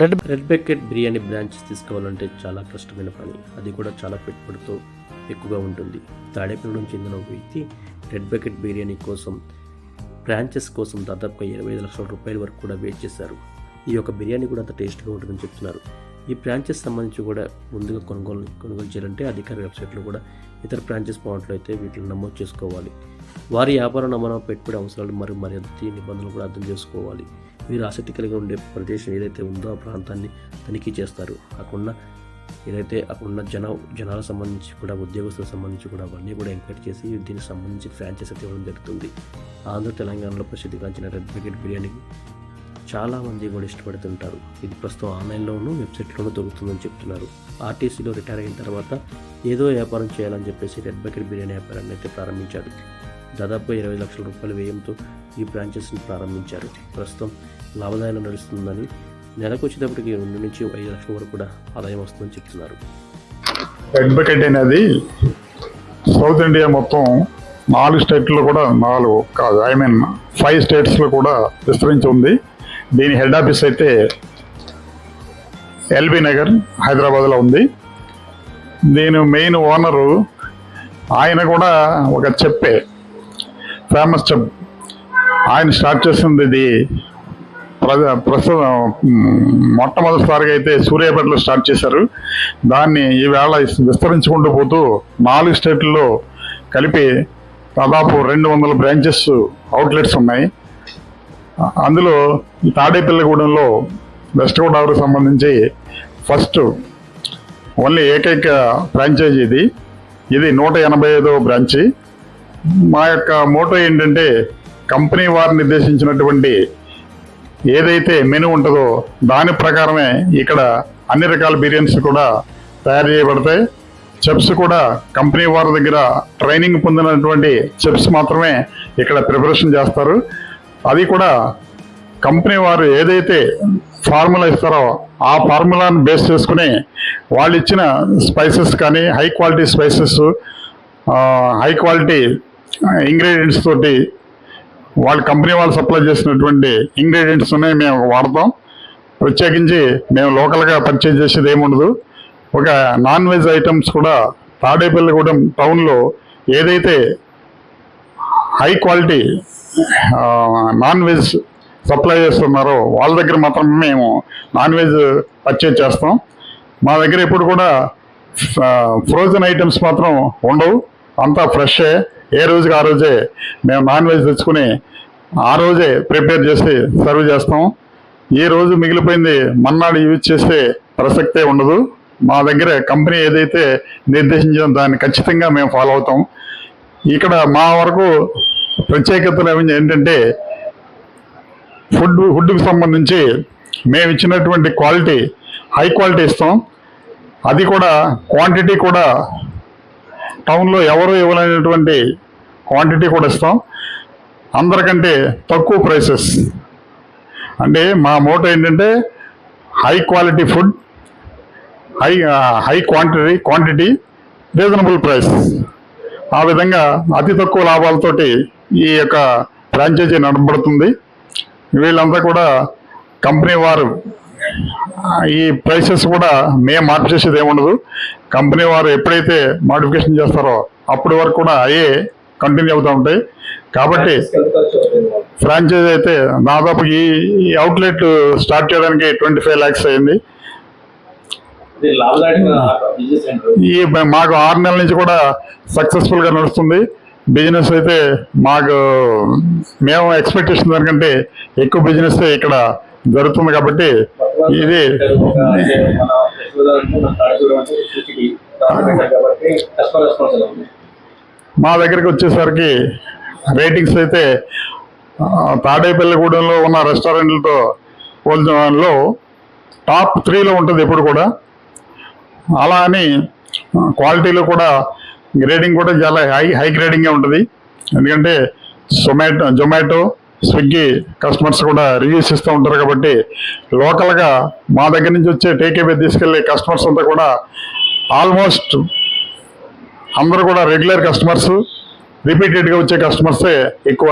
Red red bucket biryani branches తీసుకోవాలంటే చాలా కష్టమైన పని. అది కూడా చాలా పెట్టుబడితో ఎక్కువగా ఉంటుంది. తాడేపల్లి చెందిన ఒక వ్యక్తి రెడ్ బకెట్ బిర్యానీ కోసం బ్రాంచెస్ కోసం దాదాపుగా ఇరవై ఐదు లక్షల రూపాయల వరకు కూడా వెయిట్ చేశారు. ఈ యొక్క బిర్యానీ కూడా అంత టేస్ట్గా ఉంటుందని చెప్తున్నారు. ఈ బ్రాంచెస్ సంబంధించి కూడా ముందుగా కొనుగోలు కొనుగోలు చేయాలంటే అధికార వెబ్సైట్లో కూడా ఇతర బ్రాంచెస్ బాగుంట్లయితే వీటిని నమోదు చేసుకోవాలి. వారి వ్యాపార నమూనా పెట్టుబడి అవసరాలు మరియు మర్యాద నిబంధనలు కూడా అర్థం చేసుకోవాలి. వీరు ఆసక్తి కలిగి ఉండే ప్రదేశం ఏదైతే ఉందో ఆ ప్రాంతాన్ని తనిఖీ చేస్తారు. అక్కడున్న ఏదైతే అక్కడున్న జన జనాలకు సంబంధించి కూడా ఉద్యోగస్తులకు సంబంధించి కూడా అవన్నీ కూడా ఎంక్వైరీ చేసి దీనికి సంబంధించి ఫ్రాంచైజ్ అయితే ఇవ్వడం జరుగుతుంది. ఆంధ్ర తెలంగాణలో ప్రసిద్ధిగాంచిన రెడ్ బకెట్ బిర్యానీకి చాలామంది కూడా ఇష్టపడుతుంటారు. ఇది ప్రస్తుతం ఆన్లైన్లోనూ వెబ్సైట్లోనూ దొరుకుతుందని చెప్తున్నారు. ఆర్టీసీలో రిటైర్ అయిన తర్వాత ఏదో వ్యాపారం చేయాలని చెప్పేసి రెడ్ బకెట్ బిర్యానీ వ్యాపారాన్ని అయితే ప్రారంభించాడు దాదాపు ఇరవై లక్షల రూపాయల వ్యయంతో ఈ బ్రాంచెస్ని ప్రారంభించారు. ప్రస్తుతం లాభదాయంగా నడుస్తుందని నెలకు వచ్చేటప్పటికి రెండు నుంచి ఐదు లక్షల వరకు కూడా ఆదాయం వస్తుందని చెప్తున్నారు. రెడ్ బకెట్ అనేది సౌత్ ఇండియా మొత్తం నాలుగు స్టేట్లో కూడా నాలుగు కాదు ఐ మీన్ ఫైవ్ స్టేట్స్లో కూడా విస్తరించి ఉంది. దీని హెడ్ ఆఫీస్ అయితే ఎల్బీ నగర్ హైదరాబాద్లో ఉంది. దీని మెయిన్ ఓనరు ఆయన కూడా ఒక చెప్పే. ఫేమస్ చెప్ ఆయన స్టార్ట్ చేసింది ఇది ప్రజ- ప్రస్తుతం మొట్టమొదటిసారిగా అయితే సూర్యాపేటలో స్టార్ట్ చేశారు. దాన్ని ఈవేళ విస్తరించుకుంటూ పోతూ నాలుగు స్టేట్లలో కలిపి దాదాపు రెండు వందల బ్రాంచెస్ అవుట్లెట్స్ ఉన్నాయి. అందులో ఈ తాడేపల్లిగూడెంలో వెస్ట్ గోదావరికి సంబంధించి ఫస్ట్ ఓన్లీ ఏకైక ఫ్రాంచైజీ ఇది. ఇది నూట ఎనభై ఐదో బ్రాంచి. మా యొక్క మోటో ఏంటంటే కంపెనీ వారు నిర్దేశించినటువంటి ఏదైతే మెనూ ఉంటుందో దాని ప్రకారమే ఇక్కడ అన్ని రకాల బిర్యానీస్ కూడా తయారు చేయబడతాయి. చెప్స్ కూడా కంపెనీ వారి దగ్గర ట్రైనింగ్ పొందినటువంటి చెప్స్ మాత్రమే ఇక్కడ ప్రిపరేషన్ చేస్తారు. అది కూడా కంపెనీ వారు ఏదైతే ఫార్ములా ఇస్తారో ఆ ఫార్ములాను బేస్ చేసుకుని వాళ్ళు ఇచ్చిన స్పైసెస్ కానీ high quality spices high quality ingredients తోటి వాళ్ళ కంపెనీ వాళ్ళు సప్లై చేసినటువంటి ఇంగ్రీడియంట్స్ ఉన్నాయి మేము వాడతాం. ప్రత్యేకించి మేము లోకల్గా పర్చేజ్ చేసేది ఏముండదు. ఒక నాన్ వెజ్ ఐటమ్స్ కూడా తాడేపల్లిగూడెం టౌన్లో ఏదైతే high quality non veg supply చేస్తున్నారో వాళ్ళ దగ్గర మాత్రం మేము నాన్ వెజ్ పర్చేజ్ చేస్తాం. మా దగ్గర ఇప్పుడు కూడా ఫ్రోజన్ ఐటమ్స్ మాత్రం ఉండవు. అంతా ఫ్రెషే ఏ రోజుకి ఆ రోజే మేము నాన్ వెజ్ తెచ్చుకుని ఆ రోజే ప్రిపేర్ చేసి సర్వ్ చేస్తాం. ఈ రోజు మిగిలిపోయింది మన్నాడు యూజ్ చేసే ప్రసక్తే ఉండదు. మా దగ్గర కంపెనీ ఏదైతే నిర్దేశించిన దాన్ని ఖచ్చితంగా మేము ఫాలో అవుతాం. ఇక్కడ మా వరకు ప్రత్యేకతలు ఏమి- ఏంటంటే ఫుడ్ ఫుడ్కి సంబంధించి మేము ఇచ్చినటువంటి క్వాలిటీ హై క్వాలిటీ ఇస్తాం. అది కూడా క్వాంటిటీ కూడా టౌన్లో ఎవరు ఇవ్వలేనటువంటి క్వాంటిటీ కూడా ఇస్తాం. అందరికంటే తక్కువ ప్రైసెస్ అంటే మా మోటో ఏంటంటే high quality food high high quantity quantity reasonable price ఆ విధంగా అతి తక్కువ లాభాలతోటి ఈ యొక్క ఫ్రాంచైజీ నడపబడుతుంది. వీళ్ళంతా కూడా కంపెనీ వారు ఈ ప్రైసెస్ కూడా మేము మార్పు చేసేది ఏముండదు. కంపెనీ వారు ఎప్పుడైతే మాడిఫికేషన్ చేస్తారో అప్పటి వరకు కూడా అయ్యే కంటిన్యూ అవుతూ ఉంటాయి. కాబట్టి ఫ్రాంచైజ్ అయితే దాదాపు ఈ అవుట్లెట్ స్టార్ట్ చేయడానికి ట్వంటీ ఫైవ్ ల్యాక్స్ అయింది అంటారు ఈ మాకు ఆరు నెలల నుంచి కూడా సక్సెస్ఫుల్గా నడుస్తుంది. బిజినెస్ అయితే మాకు మేము ఎక్స్పెక్టేషన్ దానికంటే ఎక్కువ బిజినెస్ ఇక్కడ జరుగుతుంది కాబట్టి ఇది మా దగ్గరికి వచ్చేసరికి రేటింగ్స్ అయితే తాడేపల్లిగూడెంలో ఉన్న రెస్టారెంట్లతో పోల్చడంలో టాప్ త్రీలో ఉంటుంది ఎప్పుడు కూడా. అలా అని క్వాలిటీలో కూడా గ్రేడింగ్ కూడా చాలా హై హై గ్రేడింగ్గా ఉంటుంది. ఎందుకంటే జొమాటో జొమాటో స్విగ్గీ కస్టమర్స్ కూడా రివ్యూస్ ఇస్తూ ఉంటారు కాబట్టి లోకల్గా మా దగ్గర నుంచి వచ్చే టేకేబే తీసుకెళ్ళే కస్టమర్స్ అంతా కూడా ఆల్మోస్ట్ అందరూ కూడా రెగ్యులర్ కస్టమర్స్ రిపీటెడ్గా వచ్చే కస్టమర్సే ఎక్కువ.